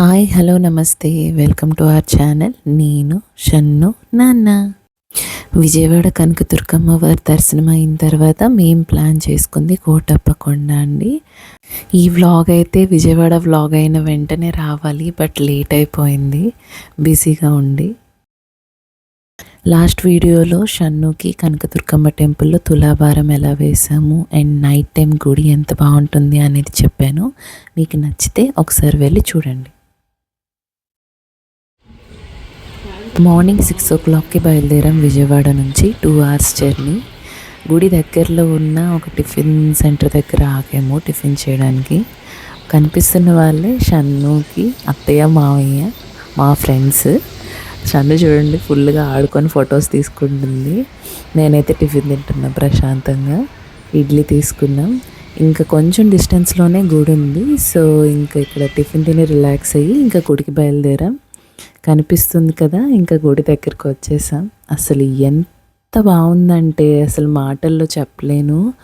Hi hello నమస్తే. Welcome to our channel. నేను షన్ను నాన్న. విజయవాడ కనక దుర్గమ్మ వారి దర్శనం అయిన తర్వాత మేము ప్లాన్ చేసుకుంది కోటప్ప కొండ అండి. ఈ వ్లాగ్ అయితే విజయవాడ వ్లాగ్ అయిన వెంటనే రావాలి బట్ లేట్ అయిపోయింది. బిజీగా ఉండి. లాస్ట్ వీడియోలో షన్నుకి కనకదుర్గమ్మ టెంపుల్లో తులాభారం ఎలా వేసాము అండ్ నైట్ టైం గుడి ఎంత బాగుంటుంది అనేది చెప్పాను. మీకు నచ్చితే ఒకసారి వెళ్ళి చూడండి. మార్నింగ్ సిక్స్ ఓ క్లాక్కి బయలుదేరాం విజయవాడ నుంచి టూ అవర్స్ జర్నీ. గుడి దగ్గరలో ఉన్న ఒక టిఫిన్ సెంటర్ దగ్గర ఆగాము టిఫిన్ చేయడానికి. కనిపిస్తున్న వాళ్ళే షన్నుకి అత్తయ్య మావయ్య మా ఫ్రెండ్స్. షన్ను చూడండి ఫుల్గా ఆడుకొని ఫొటోస్ తీసుకుంటుంది. నేనైతే టిఫిన్ తింటున్నా ప్రశాంతంగా. ఇడ్లీ తీసుకున్నాం. ఇంకా కొంచెం డిస్టెన్స్లోనే గుడి ఉంది. సో ఇంకా ఇక్కడ టిఫిన్ తిని రిలాక్స్ అయ్యి ఇంకా గుడికి బయలుదేరాం. కనిపిస్తుంది కదా ఇంకా గుడి దగ్గరికి వచ్చేసాం. అసలు ఎంత బాగుందంటే అసలు మాటల్లో చెప్పలేను.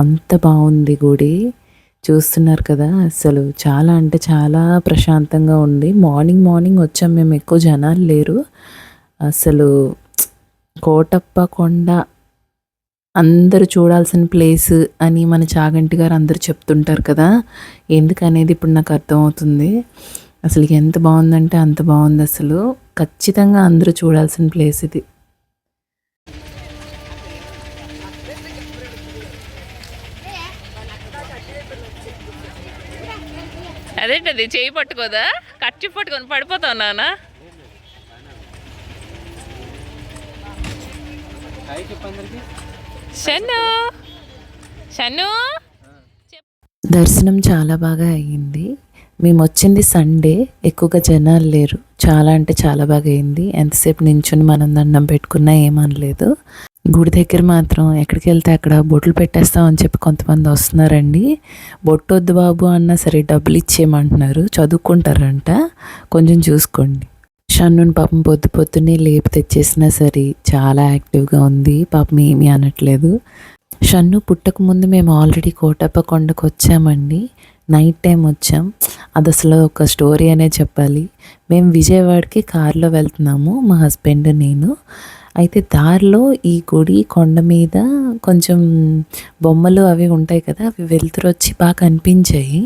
అంత బాగుంది గుడి. చూస్తున్నారు కదా అసలు చాలా అంటే చాలా ప్రశాంతంగా ఉంది. మార్నింగ్ మార్నింగ్ వచ్చాం మేము ఎక్కువ జనాలు లేరు. అసలు కోటప్ప కొండ అందరూ చూడాల్సిన ప్లేస్ అని మన చాగంటి గారు అందరూ చెప్తుంటారు కదా ఎందుకనేది ఇప్పుడు నాకు అర్థమవుతుంది. అసలు ఎంత బాగుందంటే అంత బాగుంది అసలు. ఖచ్చితంగా అందరూ చూడాల్సిన ప్లేస్ ఇది. అదేంటది? చేయి పట్టుకోదా? కట్టి పట్టుకొని పడిపోతావు నాన్న షన్ను? షన్ను? దర్శనం చాలా బాగా అయ్యింది. మేము వచ్చింది సండే ఎక్కువగా జనాలు లేరు. చాలా అంటే చాలా బాగా అయింది. ఎంతసేపు నించుని మనం దండం పెట్టుకున్నా ఏమనలేదు. గుడి దగ్గర మాత్రం ఎక్కడికి వెళ్తే అక్కడ బొట్లు పెట్టేస్తామని చెప్పి కొంతమంది వస్తున్నారండి. బొట్టు వద్దు బాబు అన్నా సరే డబ్బులు ఇచ్చేయమంటున్నారు. చదువుకుంటారంట. కొంచెం చూసుకోండి. షన్నుని పాపం పొద్దు పొద్దున్నే లేపు తెచ్చేసినా సరే చాలా యాక్టివ్గా ఉంది. పాపం ఏమీ అనట్లేదు. షన్ను పుట్టక ముందు మేము ఆల్రెడీ కోటప్ప కొండకు వచ్చామండి. నైట్ టైం వచ్చాం. అది అసలు ఒక స్టోరీ అనే చెప్పాలి. మేము విజయవాడకి కారులో వెళ్తున్నాము మా హస్బెండ్ నేను. అయితే దారిలో ఈ గుడి కొండ మీద కొంచెం బొమ్మలు అవి ఉంటాయి కదా అవి వెళ్తురు వచ్చి బాగా కనిపించాయి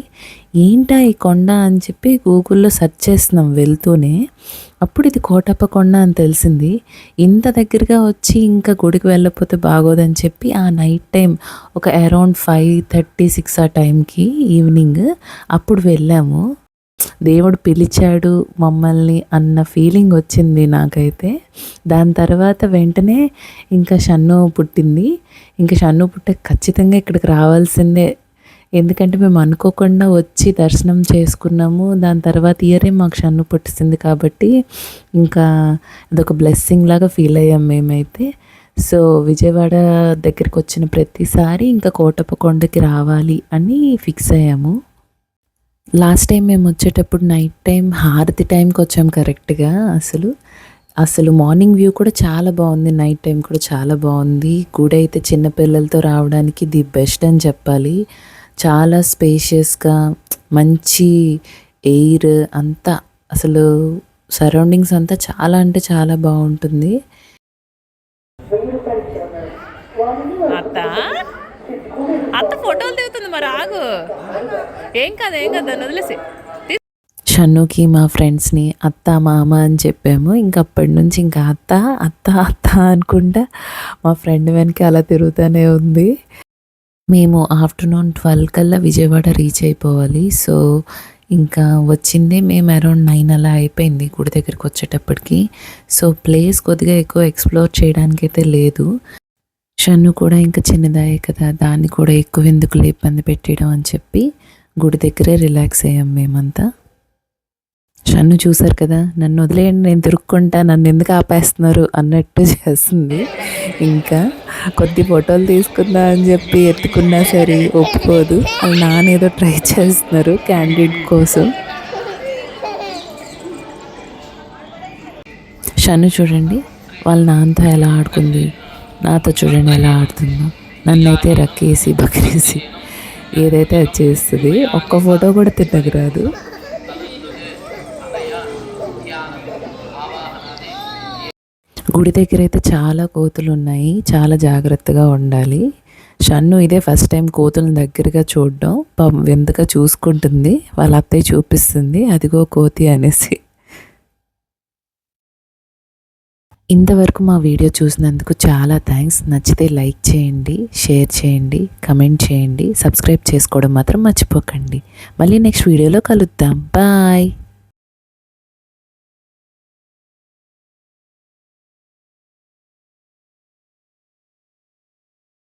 ఏంటా ఈ కొండ అని చెప్పి గూగుల్లో సెర్చ్ చేస్తున్నాం వెళ్తూనే. అప్పుడు ఇది కోటప్ప కొండ అని తెలిసింది. ఇంత దగ్గరగా వచ్చి ఇంకా గుడికి వెళ్ళకపోతే బాగోదని చెప్పి ఆ నైట్ టైం ఒక అరౌండ్ ఫైవ్ థర్టీ సిక్స్ ఆ టైంకి ఈవినింగ్ అప్పుడు వెళ్ళాము. దేవుడు పిలిచాడు మమ్మల్ని అన్న ఫీలింగ్ వచ్చింది నాకైతే. దాని తర్వాత వెంటనే ఇంకా షన్ను పుట్టింది. ఇంకా షన్ను పుట్టే ఖచ్చితంగా ఇక్కడికి రావాల్సిందే. ఎందుకంటే మేము అనుకోకుండా వచ్చి దర్శనం చేసుకున్నాము. దాని తర్వాత ఇయరే మాకు షన్ను పుట్టిస్తుంది కాబట్టి ఇంకా అదొక బ్లెస్సింగ్ లాగా ఫీల్ అయ్యాం మేమైతే. సో విజయవాడ దగ్గరికి వచ్చిన ప్రతిసారి ఇంకా కోటప్ప కొండకి రావాలి అని ఫిక్స్ అయ్యాము. లాస్ట్ టైం మేము వచ్చేటప్పుడు నైట్ టైం హారతి టైంకి వచ్చాం కరెక్ట్గా అసలు. అసలు మార్నింగ్ వ్యూ కూడా చాలా బాగుంది నైట్ టైం కూడా చాలా బాగుంది. గుడి అయితే చిన్నపిల్లలతో రావడానికి ది బెస్ట్ అని చెప్పాలి. చాలా స్పేషియస్గా మంచి ఎయిర్ అంతా అసలు సరౌండింగ్స్ అంతా చాలా అంటే చాలా బాగుంటుంది. అత్త ఫోటోలు దిగుతుంది మరి ఆగు. ఏం కాదు ఏం కాదు దాన్ని వదిలేసి. షన్నుకి మా ఫ్రెండ్స్ని అత్త మామ అని చెప్పాము. ఇంకా అప్పటి నుంచి ఇంకా అత్త అత్త అత్త అనుకుంటా మా ఫ్రెండ్ వెనక అలా తిరుగుతూనే ఉంది. మేము ఆఫ్టర్నూన్ ట్వెల్వ్ కల్లా విజయవాడ రీచ్ అయిపోవాలి. సో ఇంకా వచ్చింది మేము అరౌండ్ నైన్ అలా అయిపోయింది గుడి దగ్గరికి వచ్చేటప్పటికి. సో ప్లేస్ కొద్దిగా ఎక్కువ ఎక్స్ప్లోర్ చేయడానికి అయితే లేదు. షన్ను కూడా ఇంకా చిన్నదాయే కదా దాన్ని కూడా ఎక్కువ ఎందుకు ఇబ్బంది పెట్టడం అని చెప్పి గుడి దగ్గరే రిలాక్స్ అయ్యాం మేమంతా. షన్ను చూసారు కదా నన్ను వదిలేయండి నేను తిరుక్కుంటా నన్ను ఎందుకు ఆపేస్తున్నారు అన్నట్టు చేస్తుంది. ఇంకా కొద్ది ఫోటోలు తీసుకుందా అని చెప్పి ఎత్తుకున్నా సరే ఒప్పుకోదు. వాళ్ళు నాన్న ఏదో ట్రై చేస్తున్నారు క్యాండిడేట్ కోసం. షన్ను చూడండి వాళ్ళ నాన్నతో ఎలా ఆడుకుంది. నాతో చూడండి ఎలా ఆడుతుందో. నన్నైతే రక్కేసి బకరేసి ఏదైతే అది చేస్తుంది ఒక్క ఫోటో కూడా తిన్నకు రాదు. గుడి దగ్గర అయితే చాలా కోతులు ఉన్నాయి చాలా జాగ్రత్తగా ఉండాలి. షన్ను ఇదే ఫస్ట్ టైం కోతులను దగ్గరగా చూడడం పాపం వింతగా చూసుకుంటుంది వాళ్ళ అత్తయ్య చూపిస్తుంది అదిగో కోతి అనేసి. ఇంతవరకు మా వీడియో చూసినందుకు చాలా థ్యాంక్స్. నచ్చితే లైక్ చేయండి షేర్ చేయండి కమెంట్ చేయండి సబ్స్క్రైబ్ చేసుకోవడం మాత్రం మర్చిపోకండి. మళ్ళీ నెక్స్ట్ వీడియోలో కలుద్దాం. బాయ్.